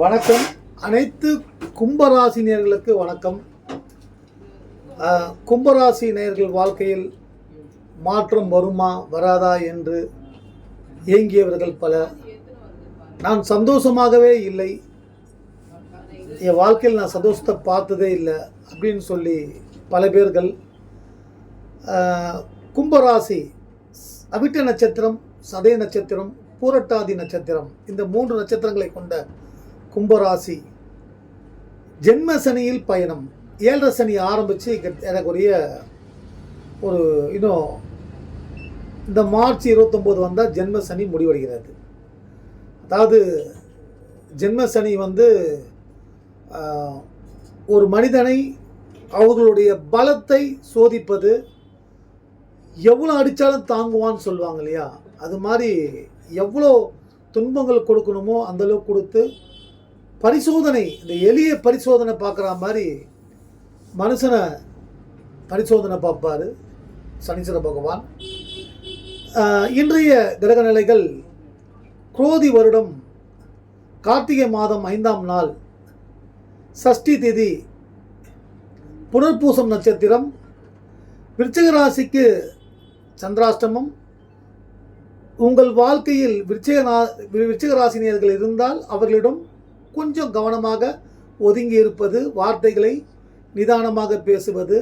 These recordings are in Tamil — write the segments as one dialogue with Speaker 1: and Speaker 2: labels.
Speaker 1: வணக்கம். அனைத்து கும்பராசி நேயர்களுக்கு வணக்கம். கும்பராசி நேர்கள் வாழ்க்கையில் மாற்றம் வருமா வராதா என்று ஏங்கியவர்கள் பலர் நான் சந்தோஷமாகவே இல்லை. என் வாழ்க்கையில் நான் சந்தோஷத்தை பார்த்ததே இல்லை அப்படின்னு சொல்லி பல பேர்கள் கும்பராசி அவிட்ட நட்சத்திரம் சதய நட்சத்திரம் பூரட்டாதி நட்சத்திரம் இந்த மூன்று நட்சத்திரங்களை கொண்ட கும்பராசி. ஜென்ம சனியில் பயணம். ஏழரை சனி ஆரம்பித்து எனக்குரிய ஒரு இன்னும் இந்த மார்ச் இருபத்தொம்போது வந்தால் ஜென்ம சனி முடிவடைகிறது. அதாவது ஜென்ம சனி வந்து ஒரு மனிதனை அவர்களுடைய பலத்தை சோதிப்பது எவ்வளோ அடித்தாலும் தாங்குவான்னு சொல்லுவாங்க இல்லையா? அது மாதிரி எவ்வளோ துன்பங்கள் கொடுக்கணுமோ அந்தளவுக்கு கொடுத்து பரிசோதனை இந்த எளிய பரிசோதனை பார்க்குற மாதிரி மனுஷனை பரிசோதனை பார்ப்பாரு சனீஸ்வர பகவான். இன்றைய கிரக நிலைகள் குரோதி வருடம் கார்த்திகை மாதம் ஐந்தாம் நாள் சஷ்டி திதி புனர்பூசம் நட்சத்திரம் விருச்சிக ராசிக்கு சந்திராஷ்டமம். உங்கள் வாழ்க்கையில் விருச்சிக நா- ராசினியர்கள் இருந்தால் அவர்களிடம் கொஞ்சம் கவனமாக ஒதுங்கி இருப்பது வார்த்தைகளை நிதானமாக பேசுவது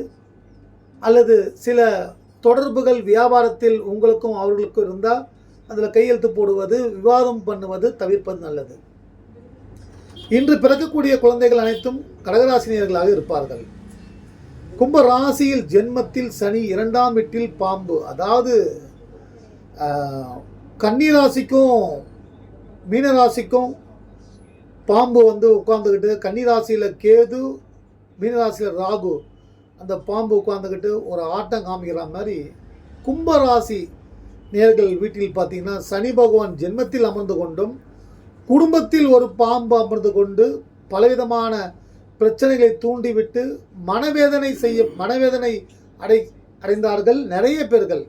Speaker 1: அல்லது சில தொடர்புகள் வியாபாரத்தில் உங்களுக்கும் அவர்களுக்கும் இருந்தால் அதில் கையெழுத்து போடுவது விவாதம் பண்ணுவது தவிர்ப்பது நல்லது. இன்று பிறக்கக்கூடிய குழந்தைகள் அனைத்தும் கடகராசினியர்களாக இருப்பார்கள். கும்ப ராசியில் ஜென்மத்தில் சனி இரண்டாம் வீட்டில் பாம்பு. அதாவது ஆஹ், கன்னி ராசிக்கும் மீன ராசிக்கும் பாம்பு வந்து உட்காந்துக்கிட்டு கன்னிராசியில் கேது மீனராசியில் ராகு அந்த பாம்பு உட்காந்துக்கிட்டு ஒரு ஆட்டம் காமிக்கிற மாதிரி கும்பராசி நேர்கள் வீட்டில் பார்த்தீங்கன்னா சனி பகவான் ஜென்மத்தில் அமர்ந்து கொண்டும் குடும்பத்தில் ஒரு பாம்பு அமர்ந்து கொண்டு பலவிதமான பிரச்சனைகளை தூண்டிவிட்டு மனவேதனை செய்ய மனவேதனை அடை அடைந்தார்கள் நிறைய பேர்கள்.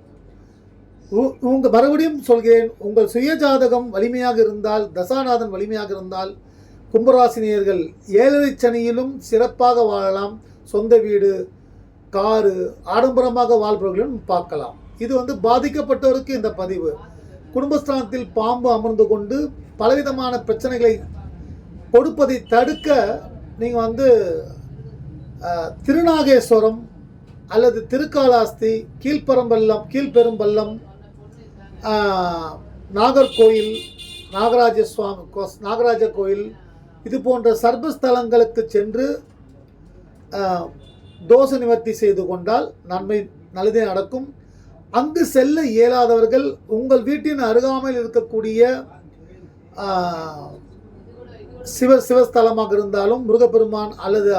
Speaker 1: உ- மறுபடியும் சொல்கிறேன் உங்கள் சுயஜாதகம் வலிமையாக இருந்தால் தசாநாதன் வலிமையாக இருந்தால் கும்பராசினியர்கள் ஏழரை சனியிலும் சிறப்பாக வாழலாம். சொந்த வீடு காரு ஆடம்பரமாக வாழ்பவர்களும் பார்க்கலாம். இது வந்து பாதிக்கப்பட்டவருக்கு இந்த பதிவு. குடும்பஸ்தானத்தில் பாம்பு அமர்ந்து கொண்டு பலவிதமான பிரச்சனைகளை கொடுப்பதை தடுக்க நீங்கள் வந்து திருநாகேஸ்வரம் அல்லது திருக்காலாஸ்தி கீழ்ப்பரம்பள்ளம் கீழ்பெரும்பல்லம் நாகர்கோயில் நாகராஜ சுவாமி கோ- நாகராஜ கோயில் இது போன்ற சர்வஸ்தலங்களுக்கு சென்று தோஷ நிவர்த்தி செய்து கொண்டால் நன்மை நல்லதே நடக்கும். அங்கு செல்ல இயலாதவர்கள் உங்கள் வீட்டின் அருகாமையில் இருக்கக்கூடிய சிவ சிவஸ்தலமாக இருந்தாலும் முருகப்பெருமான் அல்லது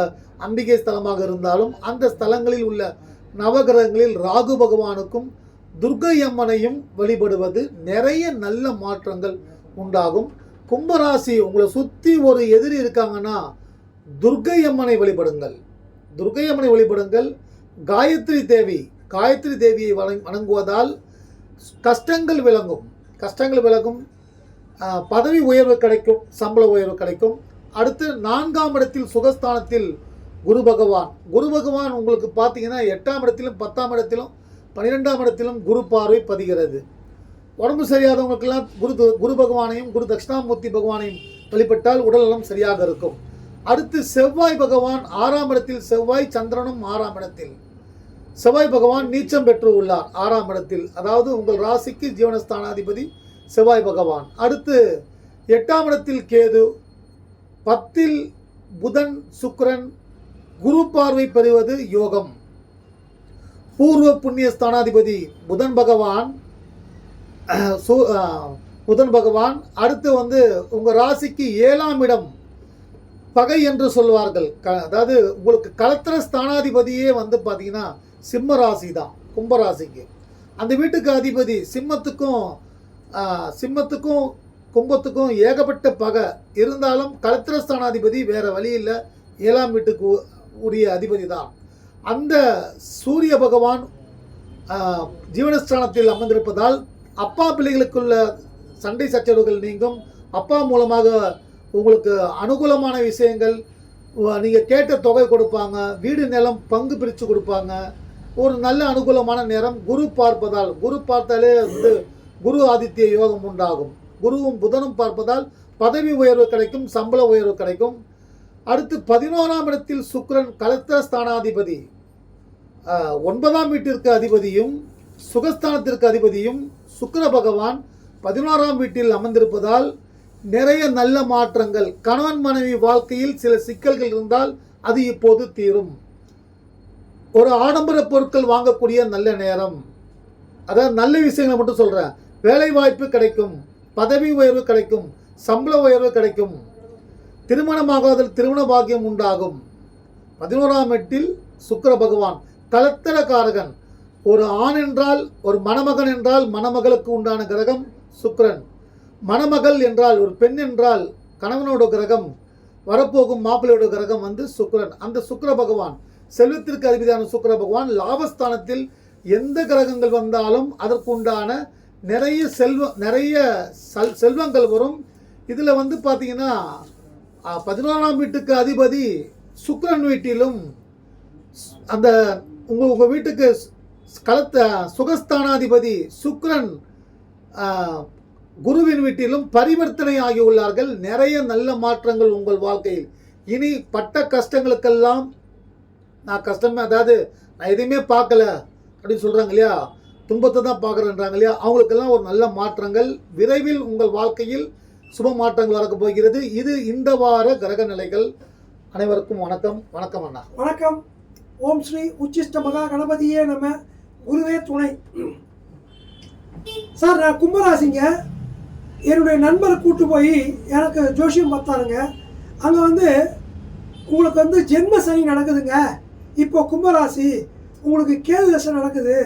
Speaker 1: அம்பிகை ஸ்தலமாக இருந்தாலும் அந்த ஸ்தலங்களில் உள்ள நவகிரகங்களில் ராகு பகவானுக்கும் துர்க்கை அம்மனையும் வழிபடுவது நிறைய நல்ல மாற்றங்கள் உண்டாகும். கும்பராசி உங்களை சுற்றி ஒரு எதிரி இருக்காங்கன்னா துர்க்கை அம்மனை வழிபடுங்கள். துர்க்கை அம்மனை வழிபடுங்கள். காயத்ரி தேவி காயத்ரி தேவியை வணங் வணங்குவதால் கஷ்டங்கள் விளங்கும். கஷ்டங்கள் விலகும் பதவி உயர்வு கிடைக்கும் சம்பள உயர்வு கிடைக்கும். அடுத்து நான்காம் இடத்தில் சுகஸ்தானத்தில் குரு பகவான். குரு பகவான் உங்களுக்கு பார்த்தீங்கன்னா எட்டாம் இடத்திலும் பத்தாம் இடத்திலும் பன்னிரெண்டாம் இடத்திலும் குரு பார்வை பதிகிறது. உடம்பு சரியாதவங்களுக்கெல்லாம் குரு குரு பகவானையும் குரு தட்சிணாமூர்த்தி பகவானையும் வழிபட்டால் உடல்நலம் சரியாக இருக்கும். அடுத்து செவ்வாய் பகவான் ஆறாம் இடத்தில் செவ்வாய் சந்திரனும் ஆறாம் இடத்தில். செவ்வாய் பகவான் நீச்சம் பெற்று உள்ளார் ஆறாம் இடத்தில். அதாவது உங்கள் ராசிக்கு ஜீவனஸ்தானாதிபதி செவ்வாய் பகவான். அடுத்து எட்டாம் இடத்தில் கேது பத்தில் புதன் சுக்கரன் குரு பார்வை பெறுவது யோகம். பூர்வ புண்ணிய ஸ்தானாதிபதி புதன் பகவான் சு- புதன் பகவான் அடுத்து வந்து உங்கள் ராசிக்கு ஏழாம் இடம் பகை என்று சொல்வார்கள். க அதாவது உங்களுக்கு கலத்திர ஸ்தானாதிபதியே வந்து பார்த்தீங்கன்னா சிம்ம ராசி தான் கும்பராசிக்கு அந்த வீட்டுக்கு அதிபதி சிம்மத்துக்கும் சிம்மத்துக்கும் கும்பத்துக்கும் ஏகப்பட்ட பகை. இருந்தாலும் கலத்திர ஸ்தானாதிபதி வேறு வழி இல்லை. ஏழாம் வீட்டுக்கு உரிய அதிபதி தான் அந்த சூரிய பகவான் ஜீவனஸ்தானத்தில் அமர்ந்திருப்பதால் அப்பா பிள்ளைகளுக்குள்ள சண்டை சச்சரவுகள் நீங்கும். அப்பா மூலமாக உங்களுக்கு அனுகூலமான விஷயங்கள் நீங்கள் கேட்ட தொகை கொடுப்பாங்க வீடு நிலம் பங்கு பிரித்து கொடுப்பாங்க. ஒரு நல்ல அனுகூலமான நேரம் குரு பார்ப்பதால் குரு பார்த்தாலே வந்து குரு ஆதித்ய யோகம் உண்டாகும். குருவும் புதனும் பார்ப்பதால் பதவி உயர்வு கிடைக்கும் சம்பள உயர்வு கிடைக்கும். அடுத்து பதினோராம் இடத்தில் சுக்ரன் கலத்த ஸ்தானாதிபதி. ஒன்பதாம் வீட்டிற்கு அதிபதியும் சுகஸ்தானத்திற்கு அதிபதியும் சுக்கர பகவான் பதினோராம் வீட்டில் அமர்ந்திருப்பதால் நிறைய நல்ல மாற்றங்கள் கணவன் மனைவி வாழ்க்கையில் சில சிக்கல்கள் இருந்தால் அது இப்போது தீரும். ஒரு ஆடம்பர பொருட்கள் வாங்கக்கூடிய நல்ல நேரம். அதாவது நல்ல விஷயங்களை மட்டும் சொல்கிறேன் வேலை வாய்ப்பு கிடைக்கும் பதவி உயர்வு கிடைக்கும் சம்பள உயர்வு கிடைக்கும். திருமணமாகாதல் திருமண பாக்கியம் உண்டாகும். பதினோராம் எட்டில் சுக்கர பகவான் கலத்தரகாரகன் ஒரு ஆண் என்றால் ஒரு மணமகன் என்றால் மணமகளுக்கு உண்டான கிரகம் சுக்கிரன் மணமகள் என்றால் ஒரு பெண் என்றால் கணவனோட கிரகம் வரப்போகும் மாப்பிள்ளையோட கிரகம் வந்து சுக்ரன். அந்த சுக்கர பகவான் செல்வத்திற்கு அதிபதியான சுக்கர பகவான் லாபஸ்தானத்தில் எந்த கிரகங்கள் வந்தாலும் அதற்கு உண்டான நிறைய செல்வம் நிறைய செல் செல்வங்கள் வரும். இதில் வந்து பார்த்தீங்கன்னா பதினோராம் வீட்டுக்கு அதிபதி சுக்ரன் வீட்டிலும் அந்த உங்கள் உங்கள் வீட்டுக்கு கலத்த சுகஸ்தானாதிபதி சுக்ரன் குருவின் வீட்டிலும் பரிவர்த்தனை ஆகியுள்ளார்கள். நிறைய நல்ல மாற்றங்கள் உங்கள் வாழ்க்கையில். இனி பட்ட கஷ்டங்களுக்கெல்லாம் நான் கஷ்டமே அதாவது நான் எதையுமே பார்க்கல அப்படின்னு சொல்கிறாங்க இல்லையா? துன்பத்தை தான் பார்க்குறேன்றாங்க இல்லையா? அவங்களுக்கெல்லாம் ஒரு நல்ல மாற்றங்கள். விரைவில் உங்கள் வாழ்க்கையில் சுப மாற்றங்கள் வரக்க போகிறது. இது இந்த வார கிரக நிலைகள். அனைவருக்கும் வணக்கம். வணக்கம் அண்ணா.
Speaker 2: வணக்கம். ஓம் ஸ்ரீ உச்சிஷ்ட மகா கணபதியே நம்ம குருவே துணை. சார் நான் கும்பராசிங்க. என்னுடைய நண்பரை கூட்டு போய் எனக்கு ஜோஷியம் பார்த்தாருங்க. அங்கே வந்து உங்களுக்கு வந்து ஜென்ம சனி நடக்குதுங்க. இப்போ கும்பராசி உங்களுக்கு கேது தசை நடக்குது.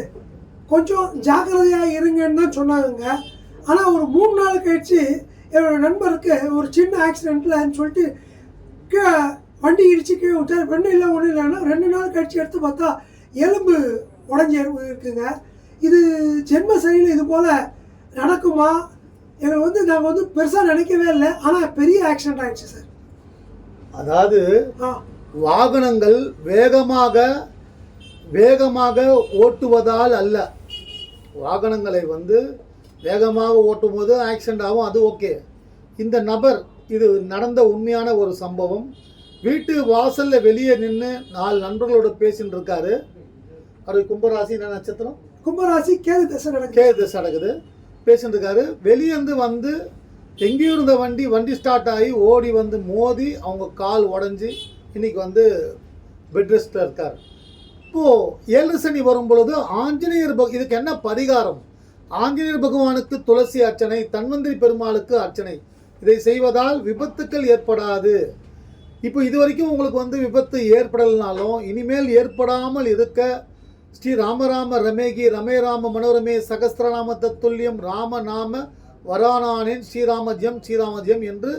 Speaker 2: கொஞ்சம் ஜாக்கிரதையாக இருங்கன்னு தான் சொன்னாங்க ஆனால் ஒரு மூணு நாள் கழிச்சு என்னோட நண்பருக்கு ஒரு சின்ன ஆக்சிடெண்ட்டில் சொல்லிட்டு கீழே வண்டி இடிச்சு கீழே விட்டார். ரெண்டு இல்லை ஒன்றும் இல்லைன்னா ரெண்டு நாள் கழிச்சு எடுத்து பார்த்தா எலும்பு உடஞ்சி இருக்குங்க. இது ஜென்ம சனியில் இது போல் நடக்குமா? எங்களை வந்து நாங்கள் வந்து பெருசாக நினைக்கவே இல்லை. ஆனால் பெரிய ஆக்சிடென்ட் ஆயிடுச்சு சார்.
Speaker 1: அதாவது வாகனங்கள் வேகமாக வேகமாக ஓட்டுவதால் அல்ல. வாகனங்களை வந்து வேகமாக ஓட்டும் போது ஆக்சிடென்ட் ஆகும் அது ஓகே இந்த நபர் இது நடந்த உண்மையான ஒரு சம்பவம். வீட்டு வாசல்ல வெளியே நின்று நாலு நண்பர்களோட பேசின்னு இருக்காரு. அவர் கும்பராசி என்ன நட்சத்திரம்?
Speaker 2: கும்பராசி கேது தசை நடக்குது.
Speaker 1: கே திசை நடக்குது. பேசிட்டு இருக்காரு வெளியேந்து வந்து எங்கேயும் இருந்த வண்டி வண்டி ஸ்டார்ட் ஆகி ஓடி வந்து மோதி அவங்க கால் உடஞ்சி இன்னைக்கு வந்து பெட் ரெஸ்ட்டில் இருக்கார். இப்போது ஏழு சனி வரும் பொழுது ஆஞ்சநேயர் பக இதுக்கு என்ன பரிகாரம்? ஆஞ்சநேயர் பகவானுக்கு துளசி அர்ச்சனை தன்வந்திரி பெருமாளுக்கு அர்ச்சனை. இதை செய்வதால் விபத்துக்கள் ஏற்படாது. இப்போ இது வரைக்கும் உங்களுக்கு வந்து விபத்து ஏற்படலைனாலும் இனிமேல் ஏற்படாமல் இருக்க ஸ்ரீ ராமராம ரமேகி ரமே ராம மனோரமே சகஸ்திரநாம தத்துல்யம் ராமநாம வரானானேன் ஸ்ரீராமஜ்யம் ஸ்ரீராமஜ்யம் என்று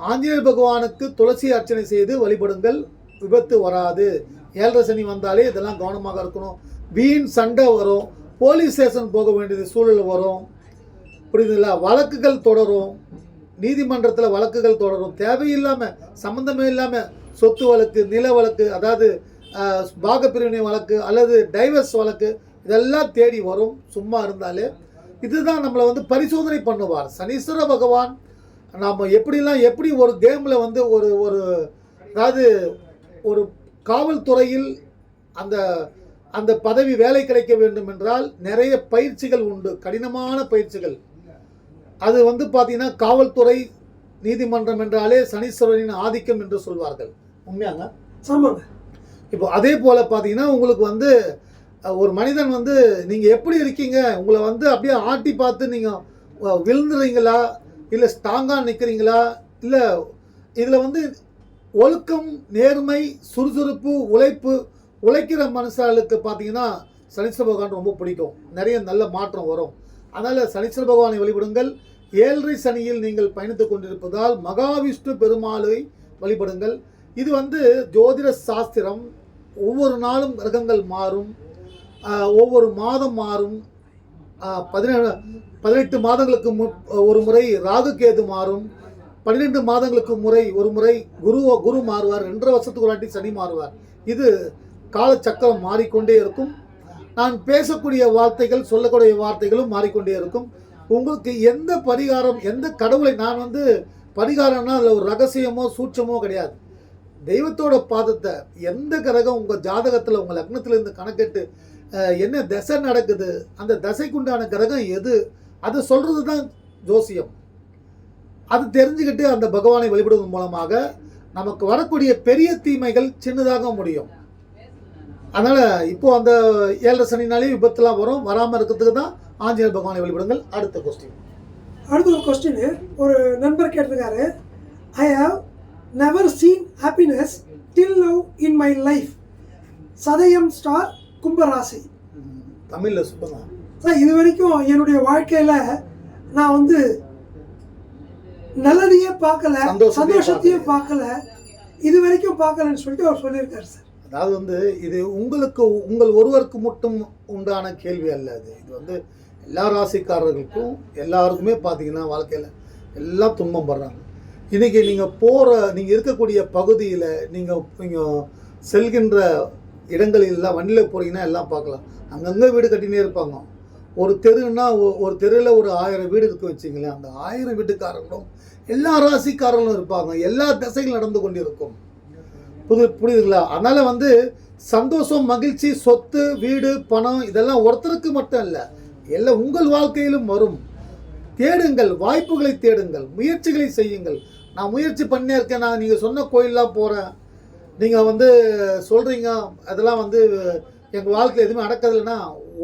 Speaker 1: ஆஞ்சநேயர் பகவானுக்கு துளசி அர்ச்சனை செய்து வழிபடுங்கள். விபத்து வராது. ஏழரை சனி வந்தாலே இதெல்லாம் கவனமாக இருக்கணும். வீண் சண்டை வரும். போலீஸ் ஸ்டேஷன் போக வேண்டியது சூழல் வரும். புரியுதுங்களா? வழக்குகள் தொடரும். நீதிமன்றத்தில் வழக்குகள் தொடரும். தேவையில்லாமல் சம்மந்தமே இல்லாமல் சொத்து வழக்கு நில வழக்கு அதாவது பாகப்பிரிவினை வழக்கு அல்லது டைவர்ஸ் வழக்கு இதெல்லாம் தேடி வரும் சும்மா இருந்தாலே. இதுதான் நம்மளை வந்து பரிசோதனை பண்ணுவார். சனீஸ்வர பகவான் நாம் எப்படிலாம் எப்படி ஒரு கேமில் வந்து ஒரு ஒரு அதாவது ஒரு காவல்துறையில் அந்த அந்த பதவி வேலை கிடைக்க வேண்டும் என்றால் நிறைய பயிற்சிகள் உண்டு கடினமான பயிற்சிகள். அது வந்து பார்த்தீங்கன்னா காவல்துறை நீதிமன்றம் என்றாலே சனீஸ்வரனின் ஆதிக்கம் என்று சொல்வார்கள். உண்மையாங்க?
Speaker 2: ஆமாங்க.
Speaker 1: இப்போ அதே போல் பார்த்தீங்கன்னா உங்களுக்கு வந்து ஒரு மனிதன் வந்து நீங்கள் எப்படி இருக்கீங்க? உங்களை வந்து அப்படியே ஆட்டி பார்த்து நீங்கள் விழுந்துறீங்களா இல்லை ஸ்ட்ராங்காக நிற்கிறீங்களா இல்லை இதில் வந்து ஒழுக்கம் நேர்மை சுறுசுறுப்பு உழைப்பு உழைக்கிற மனுஷாளுக்கு பார்த்தீங்கன்னா சனீஸ்வர பகவான் ரொம்ப பிடிக்கும். நிறைய நல்ல மாற்றம் வரும். அதனால் சனீஸ்வர பகவானை வழிபடுங்கள். ஏழரை சனியில் நீங்கள் பயணித்துக் கொண்டிருப்பதால் மகாவிஷ்ணு பெருமாளை வழிபடுங்கள். இது வந்து ஜோதிட சாஸ்திரம். ஒவ்வொரு நாளும் கிரகங்கள் மாறும். ஒவ்வொரு மாதம் மாறும். பதினேழு பதினெட்டு மாதங்களுக்கு மு ஒரு முறை ராகு கேது மாறும். பன்னிரெண்டு மாதங்களுக்கு முறை ஒரு முறை குரு குரு மாறுவார். ரெண்டரை வருஷத்துக்கு ஒரு வாட்டி சனி மாறுவார். இது காலச்சக்கரம் மாறிக்கொண்டே இருக்கும். நான் பேசக்கூடிய வார்த்தைகள் சொல்லக்கூடிய வார்த்தைகளும் மாறிக்கொண்டே இருக்கும். உங்களுக்கு எந்த பரிகாரம் எந்த கடவுளை நான் வந்து பரிகாரம்னா அதில் ஒரு ரகசியமோ சூட்சமோ கிடையாது. தெய்வத்தோட பாதத்தை எந்த கிரகம் உங்கள் ஜாதகத்தில் உங்கள் லக்னத்தில் இருந்து கணக்கிட்டு என்ன தசை நடக்குது அந்த தசைக்குண்டான கிரகம் எது அது சொல்கிறது தான் ஜோசியம். அது தெரிஞ்சுக்கிட்டு அந்த பகவானை வழிபடுவதன் மூலமாக நமக்கு வரக்கூடிய பெரிய தீமைகள் சின்னதாக முடியும். அதனால் இப்போது அந்த ஏழரை சனினாலே விபத்துலாம் வரும் வராமல் இருக்கிறதுக்கு தான் ஆஞ்சநேயர் பகவானை வழிபடுங்கள். அடுத்த கொஸ்டின்
Speaker 2: அடுத்த ஒரு கொஸ்டின் ஒரு நண்பர் கேட்டிருக்காரு. I have never seen happiness till now in my life Sadayam star கும்பராசி.
Speaker 1: தமிழில் சொல்லுங்கள்
Speaker 2: சார் இது வரைக்கும் என்னுடைய வாழ்க்கையில் நான் வந்து நல்லதையே பார்க்கல
Speaker 1: சந்தோஷத்தையே
Speaker 2: பார்க்கல. இது வரைக்கும் பார்க்கலன்னு சொல்லிட்டு அவர் சொல்லியிருக்காரு சார்.
Speaker 1: அதாவது வந்து இது உங்களுக்கு உங்கள் ஒருவருக்கு மட்டும் உண்டான கேள்வி அல்ல அது. இது வந்து எல்லா ராசிக்காரர்களுக்கும் எல்லாருக்குமே பார்த்தீங்கன்னா வாழ்க்கையில் எல்லாம் துன்பம் படுறாங்க. இன்றைக்கி நீங்கள் போகிற நீங்கள் இருக்கக்கூடிய பகுதியில் நீங்கள் நீங்கள் செல்கின்ற இடங்களிலெல்லாம் வண்டியில் போகிறீங்கன்னா எல்லாம் பார்க்கலாம். அங்கங்கே வீடு கட்டினே இருப்பாங்க. ஒரு தெருன்னா ஒரு தெருவில் ஒரு ஆயிரம் வீடு இருக்கு வச்சிங்களேன் அந்த ஆயிரம் வீட்டுக்காரங்களும் எல்லா ராசிக்காரங்களும் இருப்பாங்க. எல்லா திசைகளும் நடந்து கொண்டிருக்கும். புது புரியுதுங்களா? அதனால் வந்து சந்தோஷம் மகிழ்ச்சி சொத்து வீடு பணம் இதெல்லாம் ஒருத்தருக்கு மட்டும் இல்லை எல்லாம் உங்கள் வாழ்க்கையிலும் வரும். தேடுங்கள் வாய்ப்புகளை தேடுங்கள் முயற்சிகளை செய்யுங்கள். நான் முயற்சி பண்ணே இருக்கேன். நான் நீங்கள் சொன்ன கோயிலெலாம் போகிறேன் நீங்கள் வந்து சொல்கிறீங்க அதெல்லாம் வந்து எங்கள் வாழ்க்கையில் எதுவுமே நடக்கிறதில்லைன்னா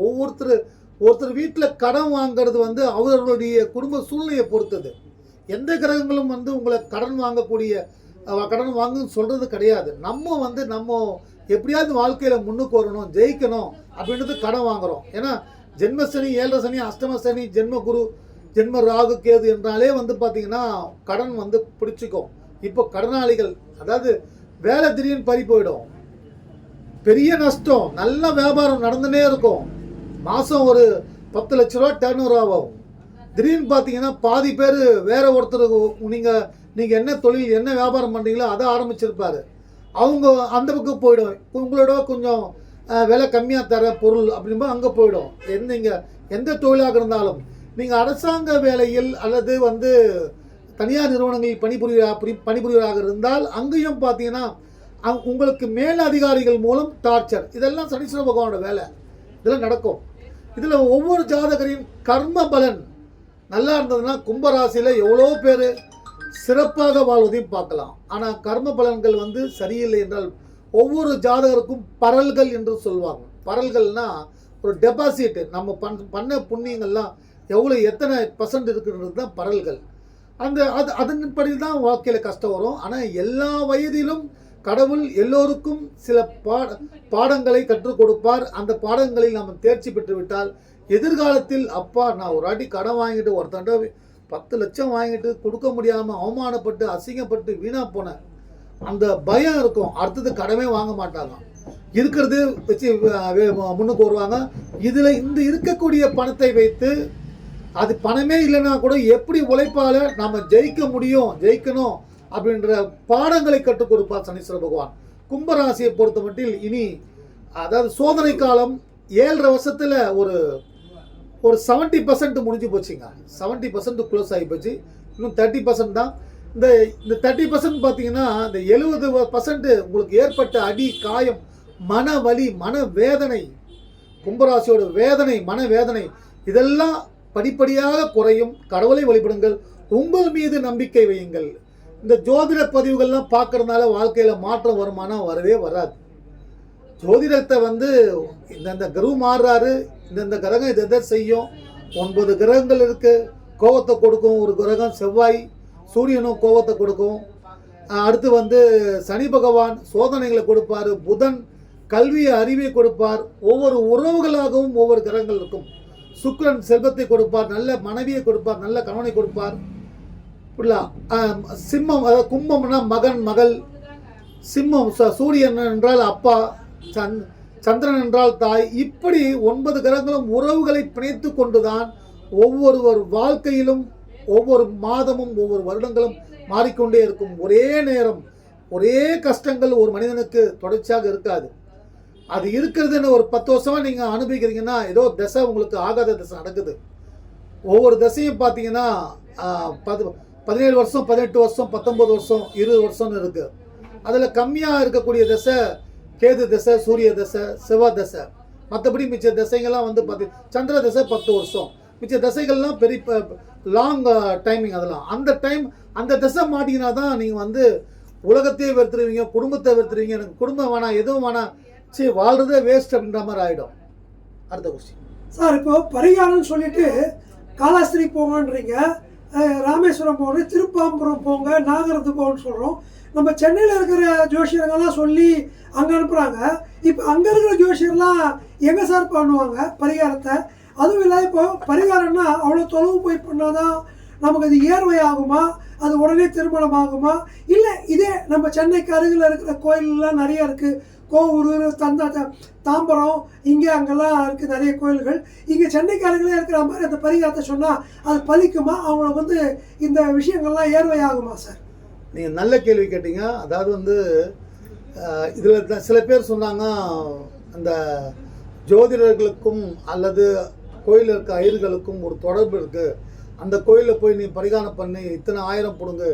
Speaker 1: ஒவ்வொருத்தர் ஒருத்தர் வீட்டில் கடன் வாங்குறது வந்து அவர்களுடைய குடும்ப சூழ்நிலையை பொறுத்தது. எந்த கிரகங்களும் வந்து உங்களை கடன் வாங்கக்கூடிய கடன் வாங்குன்னு சொல்கிறது கிடையாது. நம்ம வந்து நம்ம எப்படியாவது வாழ்க்கையில் முன்னுக்கு வரணும் ஜெயிக்கணும் அப்படின்றது கடன் வாங்குகிறோம் ஏன்னா ஜென்மசனி ஏழரை சனி அஷ்டம சனி ஜென்ம குரு ஜென்ம ராகு கேது என்றாலே வந்து பார்த்தீங்கன்னா கடன் வந்து பிடிச்சிக்கும். இப்போ கடனாளிகள் அதாவது வேலை திடீர்னு பறி போயிடும். பெரிய நஷ்டம் நல்ல வியாபாரம் நடந்துனே இருக்கும். மாதம் ஒரு பத்து லட்ச ரூபா டேர்ன் ஓவர் ஆகும். திடீர்னு பார்த்தீங்கன்னா பாதி பேர் வேற ஒருத்தர் நீங்கள் நீங்கள் என்ன தொழில் என்ன வியாபாரம் பண்ணுறீங்களோ அதை ஆரம்பிச்சிருப்பார். அவங்க அந்த பக்கம் போயிடும். உங்களோட கொஞ்சம் விலை கம்மியாக தர பொருள் அப்படின்போது அங்கே போயிடும். எந்த இங்கே எந்த தொழிலாக இருந்தாலும். நீங்கள் அரசாங்க வேலையில் அல்லது வந்து தனியார் நிறுவனங்களில் பணிபுரியா புரி- இருந்தால் அங்கேயும் பார்த்தீங்கன்னா அங் உங்களுக்கு மேல் அதிகாரிகள் மூலம் டார்ச்சர் இதெல்லாம் சனீஸ்வர பகவானோட வேலை. இதெல்லாம் நடக்கும். இதில் ஒவ்வொரு ஜாதகரின் கர்ம பலன் நல்லா இருந்ததுன்னா கும்பராசியில் எவ்வளோ பேர் சிறப்பாக வாழ்வதையும் பார்க்கலாம். ஆனால் கர்ம பலன்கள் வந்து சரியில்லை என்றால் ஒவ்வொரு ஜாதகருக்கும் பரல்கள் என்று சொல்லுவாங்க பரல்கள்னால் ஒரு டெபாசிட் நம்ம பண் பண்ண புண்ணியங்கள்லாம் எவ்வளோ எத்தனை பர்சன்ட் இருக்குன்றது தான் பரல்கள் அந்த அது அதன்படி தான் வாழ்க்கையில் கஷ்டம் வரும். ஆனால் எல்லா வயதிலும் கடவுள் எல்லோருக்கும் சில பாட பாடங்களை கற்றுக் கொடுப்பார். அந்த பாடங்களில் நாம் தேர்ச்சி பெற்று விட்டால் எதிர்காலத்தில் அப்பா நான் ஒரு ஆட்டி கடன் வாங்கிட்டு ஒருத்தண்ட பத்து லட்சம் வாங்கிட்டு கொடுக்க முடியாமல் அவமானப்பட்டு அசிங்கப்பட்டு வீணாக போனேன் அந்த பயம் இருக்கும். அடுத்தது கடமே வாங்க மாட்டாங்க. இருக்கிறது வச்சு முன்னுக்கு வருவாங்க. இதில் இந்த இருக்கக்கூடிய பணத்தை வைத்து அது பணமே இல்லைன்னா கூட எப்படி உழைப்பால் நாம் ஜெயிக்க முடியும் ஜெயிக்கணும் அப்படின்ற பாடங்களை கற்றுக் கொடுப்பார் சனீஸ்வர பகவான். கும்பராசியை பொறுத்த மட்டில் இனி அதாவது சோதனை காலம் ஏழரை வருஷத்தில் ஒரு ஒரு செவன்ட்டி பர்சன்ட் முடிஞ்சு போச்சுங்க. செவன்ட்டி பர்சன்ட் க்ளோஸ் ஆகி போச்சு. இன்னும் தேர்ட்டி பர்சன்ட் தான். இந்த இந்த தேர்ட்டி பர்சன்ட் பார்த்தீங்கன்னா இந்த எழுபது பர்சன்ட் உங்களுக்கு ஏற்பட்ட அடி காயம் மன வலி மன வேதனை கும்பராசியோட வேதனை மன வேதனை இதெல்லாம் படிப்படியாக குறையும். கடவுளை வழிபடுங்கள். உங்கள் மீது நம்பிக்கை வையுங்கள். இந்த ஜோதிட பதிவுகள்லாம் பார்க்கறதுனால வாழ்க்கையில் மாற்றம் வருமானா? வரவே வராது. ஜோதிடத்தை வந்து இந்தந்த கிரகம் மாறுறாரு இந்தந்த கிரகம் இதை எதை செய்யும். ஒன்பது கிரகங்கள் இருக்குது கோபத்தை கொடுக்கும் ஒரு கிரகம் செவ்வாய். சூரியனும் கோவத்தை கொடுக்கும். அடுத்து வந்து சனி பகவான் சோதனைகளை கொடுப்பார். புதன் கல்வியை அறிவை கொடுப்பார். ஒவ்வொரு உறவுகளாகவும் ஒவ்வொரு கிரகங்கள் இருக்கும். சுக்கிரன் செல்வத்தை கொடுப்பார் நல்ல மனைவியை கொடுப்பார் நல்ல கணவனை கொடுப்பார். சிம்மம் கும்பம்னா மகன் மகள். சிம்மம் ச- சூரியன் என்றால் அப்பா சந் சந்திரன் என்றால் தாய். இப்படி ஒன்பது கிரகங்களும் உறவுகளை பிணைத்து கொண்டுதான் ஒவ்வொருவர் வாழ்க்கையிலும் ஒவ்வொரு மாதமும் ஒவ்வொரு வருடங்களும் மாறிக்கொண்டே இருக்கும். ஒரே நேரம் ஒரே கஷ்டங்கள் ஒரு மனிதனுக்கு தொடர்ச்சியாக இருக்காது. அது இருக்கிறதுன்னு ஒரு பத்து வருஷமா நீங்க அனுபவிக்கிறீங்கன்னா ஏதோ தசை உங்களுக்கு ஆகாத தசை நடக்குது. ஒவ்வொரு தசையும் பார்த்தீங்கன்னா பது பதினேழு வருஷம் பதினெட்டு வருஷம் பத்தொன்பது வருஷம் இருபது வருஷம்னு இருக்கு. அதில் கம்மியாக இருக்கக்கூடிய தசை கேது தசை சூரிய தசை செவ்வாய் தசை. மற்றபடி மிச்ச தசைகள்லாம் வந்து பார்த்தி சந்திர தசை பத்து வருஷம். மிச்ச தசைகள்லாம் பெரிய லாங் டைமிங் அதெல்லாம். அந்த டைம் அந்த தசை மாட்டிங்கன்னா தான் நீங்கள் வந்து உலகத்தையே வெறுத்துருவீங்க குடும்பத்தை வெறுத்துருவீங்க. எனக்கு குடும்பம் வேணாம் எதுவும் வேணாம். சரி வாழ்றதே வேஸ்ட் அப்படின்ற மாதிரி ஆகிடும் அடுத்த கொஸ்டின்
Speaker 2: சார் இப்போ பரிகாரம்னு சொல்லிட்டு காலாஸ்திரி போங்கன்றீங்க. ராமேஸ்வரம் போங்க திருப்பாம்புரம் போங்க நாகரத்து போகன்னு சொல்கிறோம் நம்ம சென்னையில் இருக்கிற ஜோசியர்கள்லாம் சொல்லி அங்கே அனுப்புகிறாங்க இப்போ அங்கே இருக்கிற ஜோசியர்லாம் எங்கே சார் பண்ணுவாங்க பரிகாரத்தை? அதுவும் இல்லை இப்போ பரிகாரம்னா அவ்வளோ தொலைவு போய் பண்ணால் தான் நமக்கு அது ஏர்வை ஆகுமா அது உடனே திருமணம் ஆகுமா இல்லை இதே நம்ம சென்னைக்கு அருகில் இருக்கிற கோயிலெலாம் நிறைய இருக்குது கோவூர் தந்தா தாம்பரம் இங்கே அங்கெல்லாம் இருக்குது நிறைய கோயில்கள். இங்கே சென்னைக்காரங்களே இருக்கிற மாதிரி அந்த பரிகாரத்தை சொன்னால் அது பலிக்குமா அவங்களுக்கு வந்து இந்த விஷயங்கள்லாம் ஏர்வை ஆகுமா சார்?
Speaker 1: நீங்கள் நல்ல கேள்வி கேட்டீங்க. அதாவது வந்து இதில் சில பேர் சொன்னாங்க அந்த ஜோதிடர்களுக்கும் அல்லது கோயிலில் இருக்க ஐயர்களுக்கும் ஒரு தொடர்பு இருக்குது அந்த கோயிலில் போய் நீ பரிகாரம் பண்ணி இத்தனை ஆயிரம் கொடுங்க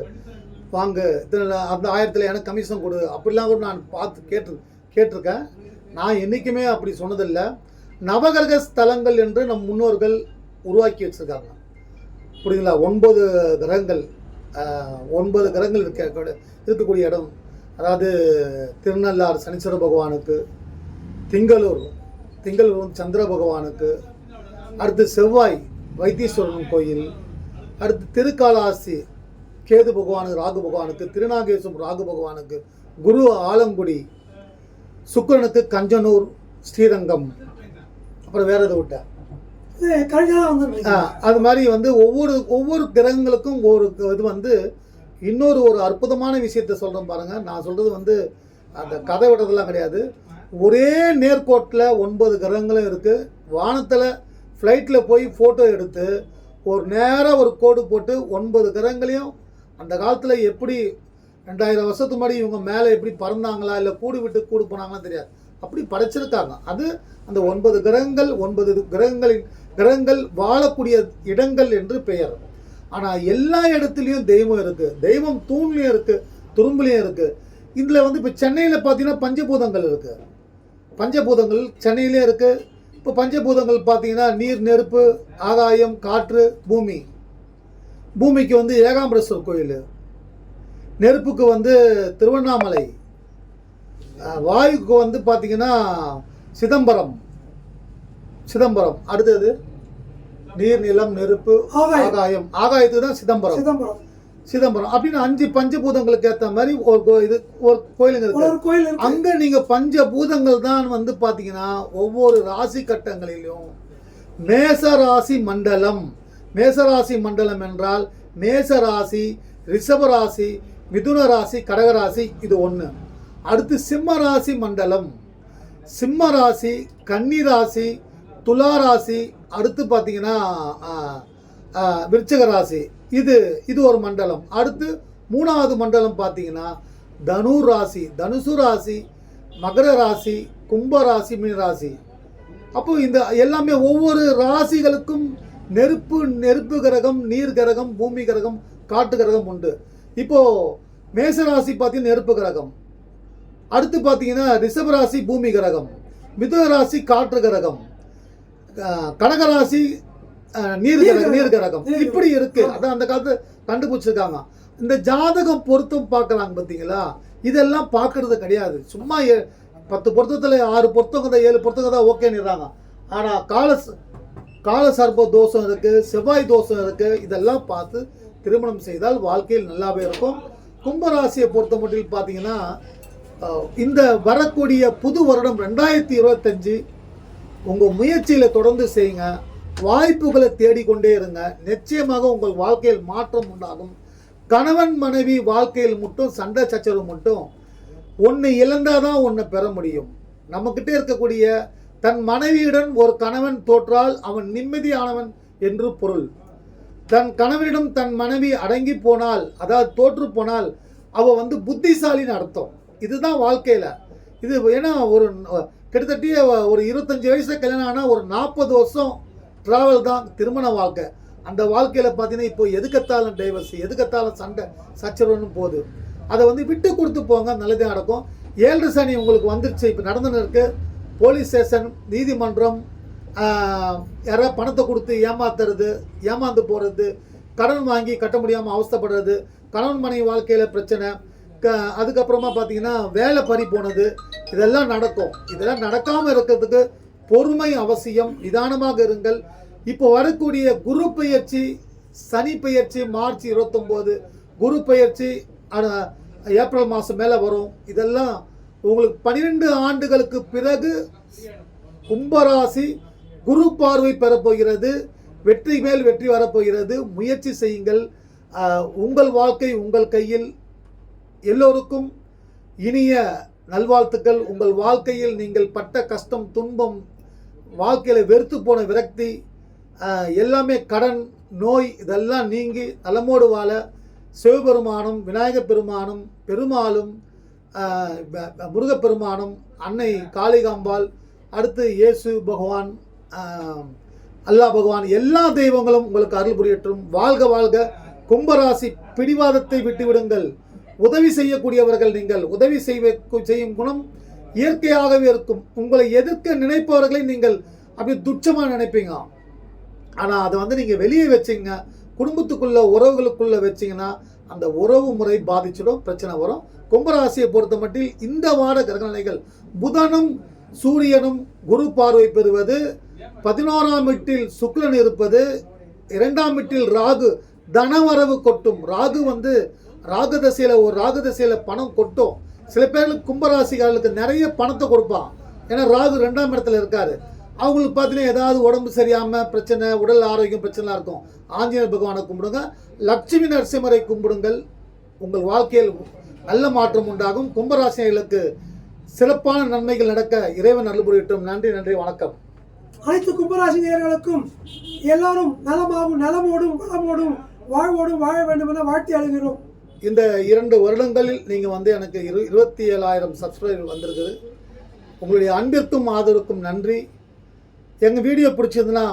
Speaker 1: வாங்கு இத்தனை அந்த ஆயிரத்தில் எனக்கு கமிஷன் கொடு அப்படிலாம் கூட நான் பார்த்து கேட்டு கேட்டிருக்கேன். நான் என்றைக்குமே அப்படி சொன்னதில்லை. நவகிரக ஸ்தலங்கள் என்று நம் முன்னோர்கள் உருவாக்கி வச்சுருக்காங்க. புரியுங்களா ஒன்பது கிரகங்கள் ஒன்பது கிரகங்கள் இருக்க இருக்கக்கூடிய இடம். அதாவது திருநள்ளாறு சனீஸ்வர பகவானுக்கு திங்களூர் திங்களூர் வந்து சந்திர பகவானுக்கு அடுத்து செவ்வாய் வைத்தீஸ்வரன் கோயில் அடுத்து திருக்காலாசி கேது பகவானுக்கு ராகு பகவானுக்கு திருநாகேஸ்வரம் ராகு பகவானுக்கு குரு ஆலங்குடி சுக்கிரனுக்கு கஞ்சனூர் ஸ்ரீரங்கம் அப்புறம் வேற எதை ஆ, அது மாதிரி வந்து ஒவ்வொரு ஒவ்வொரு கிரகங்களுக்கும் ஒரு இது வந்து இன்னொரு ஒரு அற்புதமான விஷயத்த சொல்கிறேன் பாருங்க. நான் சொல்றது வந்து அந்த கதை விடுறதெல்லாம் கிடையாது. ஒரே நேர்கோட்டில் ஒன்பது கிரகங்களும் இருக்கு. வானத்தில் ஃப்ளைட்டில் போய் ஃபோட்டோ எடுத்து ஒரு நேராக ஒரு கோடு போட்டு ஒன்பது கிரகங்களையும் அந்த காலத்தில் எப்படி ரெண்டாயிரம் வருஷத்துக்கு முன்னாடி இவங்க மேலே எப்படி பறந்தாங்களா இல்லை கூடு விட்டு கூடு போனாங்களான்னு தெரியாது. அப்படி படைச்சிருக்காங்க. அது அந்த ஒன்பது கிரகங்கள் ஒன்பது கிரகங்களின் கிரகங்கள் வாழக்கூடிய இடங்கள் என்று பெயர். ஆனால் எல்லா இடத்துலையும் தெய்வம் இருக்குது தெய்வம் தூண்லையும் இருக்குது துரும்புலையும் இருக்குது இதில் வந்து இப்போ சென்னையில் பார்த்தீங்கன்னா பஞ்சபூதங்கள் இருக்குது பஞ்சபூதங்கள் சென்னையிலே இருக்குது இப்போ பஞ்சபூதங்கள் பார்த்தீங்கன்னா நீர் நெருப்பு ஆகாயம் காற்று பூமி. பூமிக்கு வந்து ஏகாம்பரேஸ்வரர் கோயில். நெருப்புக்கு வந்து திருவண்ணாமலை. வாயுக்கு வந்து பார்த்தீங்கன்னா சிதம்பரம். சிதம்பரம். அடுத்தது நீர் நிலம் நெருப்பு
Speaker 2: ஆகாயம்.
Speaker 1: ஆகாயத்துக்கு தான் சிதம்பரம்.
Speaker 2: சிதம்பரம்.
Speaker 1: சிதம்பரம். அப்படின்னு அஞ்சு பஞ்சபூதங்களுக்கு ஏற்ற மாதிரி ஒரு இது ஒரு கோயிலுங்க இருக்கு.
Speaker 2: கோயில்
Speaker 1: அங்க நீங்க பஞ்சபூதங்கள் தான் வந்து பாத்தீங்கன்னா ஒவ்வொரு ராசி கட்டங்களிலும் மேச ராசி மண்டலம். மேச ராசி மண்டலம் என்றால் மேச ராசி ரிஷப ராசி மிதுன ராசி கடக ராசி இது ஒன்று அடுத்து சிம்ம ராசி மண்டலம். சிம்ம ராசி கன்னி ராசி துலா ராசி அடுத்து பார்த்தீங்கன்னா விருச்சக ராசி. இது இது ஒரு மண்டலம். அடுத்து மூணாவது மண்டலம் பார்த்தீங்கன்னா தனு ராசி தனுசு ராசி மகர ராசி கும்ப ராசி மீன ராசி. அப்போ இந்த எல்லாமே ஒவ்வொரு ராசிகளுக்கும் நெருப்பு நெருப்பு கிரகம் நீர் கிரகம் பூமி கிரகம் காட்டு கிரகம் உண்டு. இப்போ மேச ராசி பார்த்தீங்கன்னா நெருப்பு கிரகம். அடுத்து பார்த்தீங்கன்னா ரிஷப ராசி பூமி கிரகம். மிதுன ராசி காற்று கிரகம். அஹ், கடக ராசி அஹ், நீர்
Speaker 2: நீர்
Speaker 1: கிரகம். இப்படி இருக்கு. அதான் அந்த காலத்து கண்டுபிடிச்சிருக்காங்க. இந்த ஜாதகம் பொருத்தம் பார்க்கறாங்க பார்த்தீங்களா? இதெல்லாம் பார்க்கறது கிடையாது. சும்மா ஏ- பத்து பொருத்தத்தில் ஆறு பொருத்தங்க தான் ஏழு பொருத்தங்க தான் ஓகேன்னுறாங்க ஆனால் கால கால சர்ப்ப தோஷம் இருக்கு செவ்வாய் தோஷம் இருக்கு. இதெல்லாம் பார்த்து திருமணம் செய்தால் வாழ்க்கையில் நல்லாவே இருக்கும். கும்பராசியை பொறுத்த மட்டும் பார்த்தீங்கன்னா இந்த வரக்கூடிய புது வருடம் ரெண்டாயிரத்தி இருபத்தஞ்சு உங்கள் முயற்சியில் தொடர்ந்து செய்யுங்க. வாய்ப்புகளை தேடிக்கொண்டே இருங்க. நிச்சயமாக உங்கள் வாழ்க்கையில் மாற்றம் உண்டாகும். கணவன் மனைவி வாழ்க்கையில் மட்டும் சண்டை சச்சரவு மட்டும் ஒன்று இழந்தால் தான் ஒன்று பெற முடியும். நம்மக்கிட்ட இருக்கக்கூடிய தன் மனைவியுடன் ஒரு கணவன் தோற்றால் அவன் நிம்மதியானவன் என்று பொருள். தன் கணவனிடம் தன் மனைவி அடங்கி போனால் அதாவது தோற்று போனால் அவள் வந்து புத்திசாலின்னு அர்த்தம். இதுதான் வாழ்க்கையில். இது ஏன்னா ஒரு கிட்டத்தட்ட ஒரு இருபத்தஞ்சி வயசு கல்யாணம் ஆனால் ஒரு நாற்பது வருஷம் ட்ராவல் தான் திருமண வாழ்க்கை. அந்த வாழ்க்கையில் பார்த்தீங்கன்னா இப்போ எதுக்கத்தாலும் டைவர்ஸ் எதுக்கத்தாலும் சண்டை சச்சரவுன்னு போகுது. அதை வந்து விட்டு கொடுத்து போங்க நல்லதே நடக்கும். ஏழு சனி உங்களுக்கு வந்துருச்சு இப்போ நடந்துன்னு இருக்குது போலீஸ் ஸ்டேஷன் நீதிமன்றம் யாராவது பணத்தை கொடுத்து ஏமாத்துறது ஏமாந்து போகிறது கடன் வாங்கி கட்ட முடியாமல் அவஸ்தைப்படுறது கணவன் மனைவி வாழ்க்கையில் பிரச்சனை க அதுக்கப்புறமா பார்த்தீங்கன்னா வேலை பறி போனது இதெல்லாம் நடக்கும். இதெல்லாம் நடக்காமல் இருக்கிறதுக்கு பொறுமை அவசியம். நிதானமாக இருங்கள். இப்போ வரக்கூடிய குரு பயிற்சி சனி பயிற்சி மார்ச் இருபத்தொம்போது குரு பயிற்சி ஏப்ரல் மாதம் மேலே வரும். இதெல்லாம் உங்களுக்கு பன்னிரெண்டு ஆண்டுகளுக்கு பிறகு கும்பராசி குரு பார்வை பெறப்போகிறது வெற்றி மேல் வெற்றி வரப்போகிறது. முயற்சி செய்யுங்கள். உங்கள் வாழ்க்கை உங்கள் கையில் எல்லோருக்கும் இனிய நல்வாழ்த்துக்கள். உங்கள் வாழ்க்கையில் நீங்கள் பட்ட கஷ்டம் துன்பம் வாழ்க்கையில் வெறுத்து போன விரக்தி எல்லாமே கடன் நோய் இதெல்லாம் நீங்கி நலமோடு வாழ சிவபெருமானும் விநாயகப் பெருமானும் பெருமாளும் முருகப்பெருமானும் அன்னை காளிகாம்பாள் அடுத்து இயேசு பகவான் அல்லா அல்லாஹ் பகவான் எல்லா தெய்வங்களும் உங்களுக்கு அருள் புரியட்டும். வாழ்க வாழ்க. கும்பராசி பிடிவாதத்தை விட்டுவிடுங்கள். உதவி செய்யக்கூடியவர்கள் நீங்கள். உதவி செய்வ செய்யும் குணம் இயற்கையாகவே இருக்கும். உங்களை எதிர்க்க நினைப்பவர்களை நீங்கள் அப்படி துச்சமாக நினைப்பீங்க. ஆனால் அதை வந்து நீங்கள் வெளியே வச்சிங்க. குடும்பத்துக்குள்ளே உறவுகளுக்குள்ளே வச்சீங்கன்னா அந்த உறவு முறை பாதிச்சிடும் பிரச்சனை வரும். கும்பராசியை பொறுத்த மட்டில் இந்த வார கிரகநிலைகள் புதனும் சூரியனும் குரு பார்வை பெறுவது பதினோராம் வீட்டில் சுக்லன் இருப்பது இரண்டாம் வீட்டில் ராகு. தனவரவு கொட்டும். ராகு வந்து ராகு தசையில் ஒரு ராகு தசையில் பணம் கொட்டும். சில பேருக்கு கும்பராசிக்காரர்களுக்கு நிறைய பணத்தை கொடுப்பான். ஏன்னா ராகு ரெண்டாம் இடத்துல இருக்காரு. அவங்களுக்கு பார்த்தீங்கன்னா ஏதாவது உடம்பு சரியாமல் பிரச்சனை உடல் ஆரோக்கியம் பிரச்சனைலாம் இருக்கும். ஆஞ்சநேயர் பகவானை கும்பிடுங்க. லட்சுமி நரசிம்மரை கும்பிடுங்கள். உங்கள் வாழ்க்கையில் நல்ல மாற்றம் உண்டாகும். கும்பராசினர்களுக்கு சிறப்பான நன்மைகள் நடக்க இறைவன் நல்லபுரியட்டும் நன்றி நன்றி வணக்கம்.
Speaker 2: அனைத்து கும்பராசி நேயர்களுக்கும் எல்லாரும் நலமாகவும் நலமோடும் வளமோடும் வாழ்வோடும் வாழ வேண்டும் என வாழ்த்தி அழுகிறோம்.
Speaker 1: இந்த இரண்டு வருடங்களில் நீங்கள் வந்து எனக்கு இரு இருபத்தி ஏழாயிரம் சப்ஸ்கிரைபர் வந்திருக்குது. உங்களுடைய அன்பிற்கும் ஆதரவுக்கும் நன்றி. எங்கள் வீடியோ பிடிச்சதுன்னா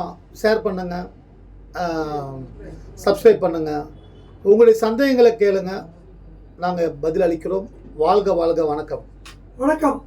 Speaker 1: ஷேர் பண்ணுங்கள் சப்ஸ்கிரைப் பண்ணுங்கள் உங்களுடைய சந்தேகங்களை கேளுங்க. நாங்கள் பதில் அளிக்கிறோம். வாழ்க வாழ்க வணக்கம்.
Speaker 2: வணக்கம்.